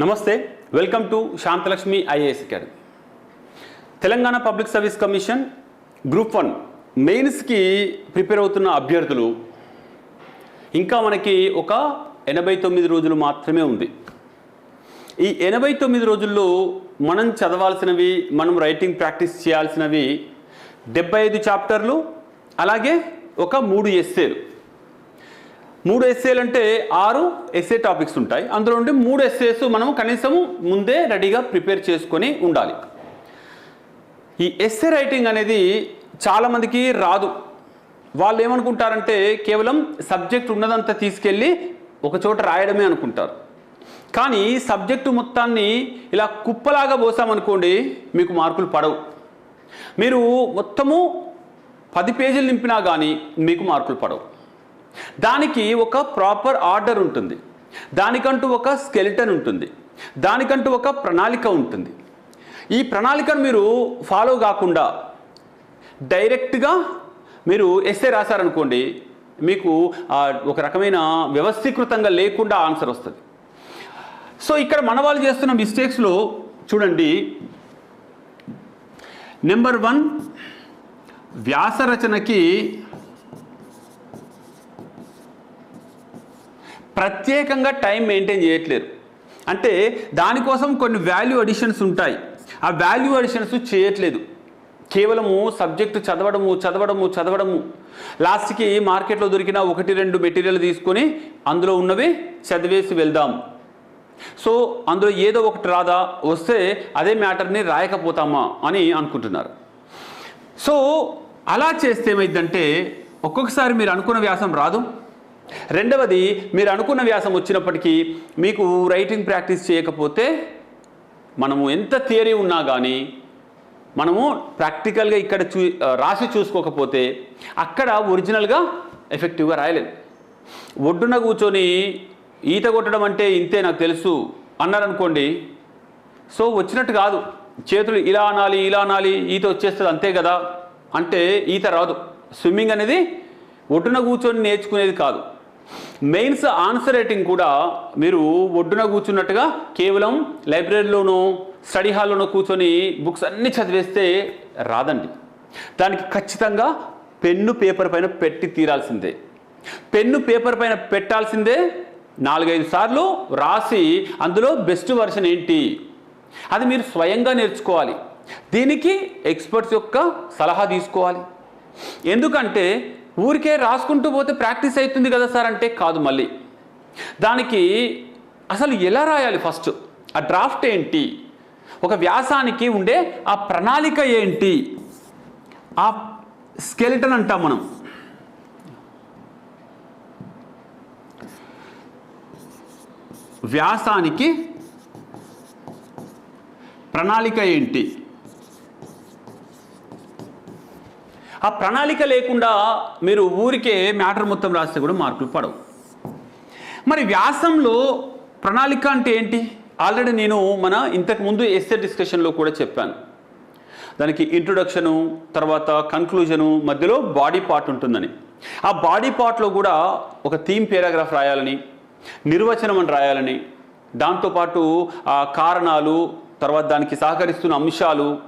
నమస్తే welcome to Shantalakshmi IAS academy. Telangana public service commission group one మెయిన్స్కి prepare అవుతున్న అభ్యర్థులు ఇంకా మనకి ఒక ఎనభై తొమ్మిది రోజులు మాత్రమే ఉంది. ఈ ఎనభై తొమ్మిది రోజుల్లో మనం చదవాల్సినవి మనం రైటింగ్ ప్రాక్టీస్ చేయాల్సినవి డెబ్బై ఐదు చాప్టర్లు అలాగే ఒక మూడు ఎస్సేలు మూడు ఎస్ఏలు అంటే ఆరు ఎస్ఏ టాపిక్స్ ఉంటాయి. అందులో ఉండి మూడు ఎస్ఏస్ మనం కనీసం ముందే రెడీగా ప్రిపేర్ చేసుకొని ఉండాలి. ఈ ఎస్ఏ రైటింగ్ అనేది చాలామందికి రాదు. వాళ్ళు ఏమనుకుంటారంటే కేవలం సబ్జెక్ట్ ఉన్నదంతా తీసుకెళ్ళి ఒక చోట రాయడమే అనుకుంటారు. కానీ సబ్జెక్టు మొత్తాన్ని ఇలా కుప్పలాగా పోసామనుకోండి మీకు మార్కులు పడవు. మీరు మొత్తము పది పేజీలు నింపినా కానీ మీకు మార్కులు పడవు. దానికి ఒక ప్రాపర్ ఆర్డర్ ఉంటుంది. దానికంటూ ఒక స్కెలిటన్ ఉంటుంది. దానికంటూ ఒక ప్రణాళిక ఉంటుంది. ఈ ప్రణాళికను మీరు ఫాలో కాకుండా డైరెక్ట్గా మీరు ఎస్ఏ రాశారనుకోండి మీకు ఒక రకమైన వ్యవస్థీకృతంగా లేకుండా ఆన్సర్ వస్తుంది. సో ఇక్కడ మన వాళ్ళు చేస్తున్న మిస్టేక్స్లో చూడండి. నెంబర్ వన్ వ్యాస రచనకి ప్రత్యేకంగా టైం మెయింటైన్ చేయట్లేరు. అంటే దానికోసం కొన్ని వాల్యూ అడిషన్స్ ఉంటాయి. ఆ వాల్యూ అడిషన్స్ చేయట్లేదు. కేవలము సబ్జెక్టు చదవడము చదవడము చదవడము. లాస్ట్కి మార్కెట్లో దొరికిన ఒకటి రెండు మెటీరియల్ తీసుకొని అందులో ఉన్నవి చదివేసి వెళ్దాం. సో అందులో ఏదో ఒకటి రాదా వస్తే అదే మ్యాటర్ని రాయకపోతామా అని అనుకుంటున్నారు. సో అలా చేస్తే ఏమైందంటే ఒక్కొక్కసారి మీరు అనుకున్న వ్యాసం రాదు. రెండవది మీరు అనుకున్న వ్యాసం వచ్చినప్పటికీ మీకు రైటింగ్ ప్రాక్టీస్ చేయకపోతే మనము ఎంత థియరీ ఉన్నా కానీ మనము ప్రాక్టికల్గా ఇక్కడ చూ రాసి చూసుకోకపోతే అక్కడ ఒరిజినల్గా ఎఫెక్టివ్గా రాయలేదు ఒడ్డున కూర్చొని ఈత కొట్టడం అంటే ఇంతే నాకు తెలుసు అన్నారనుకోండి సో వచ్చినట్టు కాదు. చేతులు ఇలా అనాలి ఇలా అనాలి ఈత వచ్చేస్తుంది అంతే కదా. అంటే ఈత రాదు. స్విమ్మింగ్ అనేది ఒడ్డున కూర్చొని నేర్చుకునేది కాదు. మెయిన్స్ ఆన్సర్ రైటింగ్ కూడా మీరు ఒడ్డున కూర్చున్నట్టుగా కేవలం లైబ్రరీలోనో స్టడీ హాల్లోనూ కూర్చొని బుక్స్ అన్నీ చదివేస్తే రాదండి. దానికి ఖచ్చితంగా పెన్ను పేపర్ పైన పెట్టి తీరాల్సిందే. పెన్ను పేపర్ పైన పెట్టాల్సిందే నాలుగైదు సార్లు రాసి అందులో బెస్ట్ వర్షన్ ఏంటి? అది మీరు స్వయంగా నేర్చుకోవాలి. దీనికి ఎక్స్పర్ట్స్ యొక్క సలహా తీసుకోవాలి. ఎందుకంటే ఊరికే రాసుకుంటూ పోతే ప్రాక్టీస్ అవుతుంది కదా సార్ అంటే కాదు మళ్ళీ. దానికి అసలు ఎలా రాయాలి ఫస్ట్? ఆ డ్రాఫ్ట్ ఏంటి? ఒక వ్యాసానికి ఉండే ఆ ప్రణాళిక ఏంటి? ఆ స్కెలిటన్ అంటాం మనం. వ్యాసానికి ప్రణాళిక ఏంటి? ఆ ప్రణాళిక లేకుండా మీరు ఊరికే మ్యాటర్ మొత్తం రాస్తే కూడా మార్కులు పడవు. మరి వ్యాసంలో ప్రణాళిక అంటే ఏంటి? ఆల్రెడీ నేను మన ఇంతకుముందు ఎస్ఏ డిస్కషన్లో కూడా చెప్పాను. దానికి ఇంట్రొడక్షను తర్వాత కన్క్లూజను మధ్యలో బాడీ పార్ట్ ఉంటుందని. ఆ బాడీ పార్ట్లో కూడా ఒక థీమ్ పేరాగ్రాఫ్ రాయాలని నిర్వచనం అని రాయాలని దాంతోపాటు ఆ కారణాలు తర్వాత దానికి సహకరిస్తున్న అంశాలు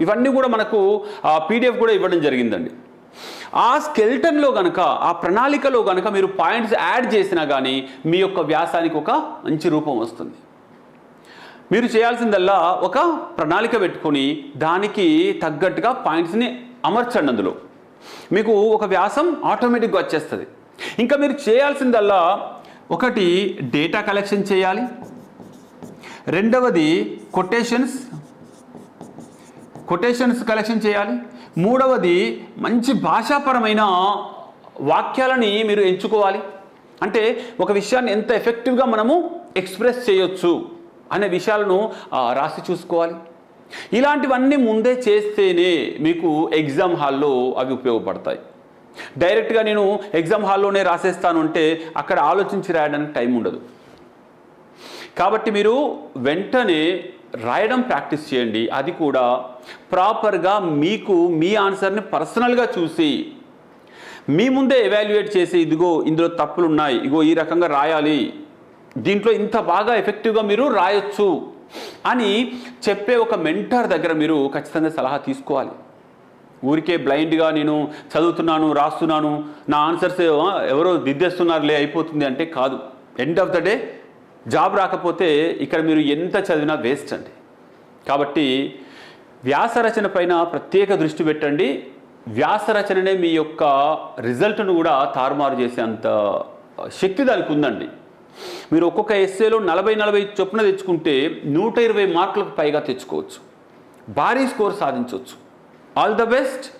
ఇవన్నీ కూడా మనకు ఆ పీడిఎఫ్ కూడా ఇవ్వడం జరిగిందండి. ఆ స్కెల్టన్లో కనుక ఆ ప్రణాళికలో కనుక మీరు పాయింట్స్ యాడ్ చేసినా కానీ మీ యొక్క వ్యాసానికి ఒక మంచి రూపం వస్తుంది. మీరు చేయాల్సిందల్లా ఒక ప్రణాళిక పెట్టుకొని దానికి తగ్గట్టుగా పాయింట్స్ని అమర్చండి అందులో. మీకు ఒక వ్యాసం ఆటోమేటిక్గా వచ్చేస్తుంది. ఇంకా మీరు చేయాల్సిందల్లా ఒకటి డేటా కలెక్షన్ చేయాలి. రెండవది కొటేషన్స్ కొటేషన్స్ కలెక్షన్ చేయాలి. మూడవది మంచి భాషాపరమైన వాక్యాలని మీరు ఎంచుకోవాలి. అంటే ఒక విషయాన్ని ఎంత ఎఫెక్టివ్గా మనము ఎక్స్ప్రెస్ చేయొచ్చు అనే విషయాలను రాసి చూసుకోవాలి. ఇలాంటివన్నీ ముందే చేస్తేనే మీకు ఎగ్జామ్ హాల్లో అవి ఉపయోగపడతాయి. డైరెక్ట్గా నేను ఎగ్జామ్ హాల్లోనే రాసేస్తాను అంటే అక్కడ ఆలోచించి రాయడానికి టైం ఉండదు. కాబట్టి మీరు వెంటనే రాయడం ప్రాక్టీస్ చేయండి. అది కూడా ప్రాపర్గా మీకు మీ ఆన్సర్ని పర్సనల్గా చూసి మీ ముందే ఎవాల్యుయేట్ చేసి ఇదిగో ఇందులో తప్పులు ఉన్నాయి ఇగో ఈ రకంగా రాయాలి దీంట్లో ఇంత బాగా ఎఫెక్టివ్గా మీరు రాయొచ్చు అని చెప్పే ఒక మెంటర్ దగ్గర మీరు ఖచ్చితంగా సలహా తీసుకోవాలి. ఊరికే బ్లైండ్గా నేను చదువుతున్నాను రాస్తున్నాను నా ఆన్సర్స్ ఎవరో దిద్దేస్తున్నారులే అయిపోతుంది అంటే కాదు. End of the day job రాకపోతే ఇక్కడ మీరు ఎంత చదివినా వేస్ట్ అండి. కాబట్టి వ్యాసరచన పైన ప్రత్యేక దృష్టి పెట్టండి. వ్యాసరచననే మీ యొక్క రిజల్ట్ను కూడా తారుమారు చేసే అంత శక్తి దానికి ఉందండి. మీరు ఒక్కొక్క ఎస్ఏలో నలభై నలభై చొప్పున తెచ్చుకుంటే నూట ఇరవై మార్కులకు పైగా తెచ్చుకోవచ్చు. భారీ స్కోర్ సాధించవచ్చు. All the best.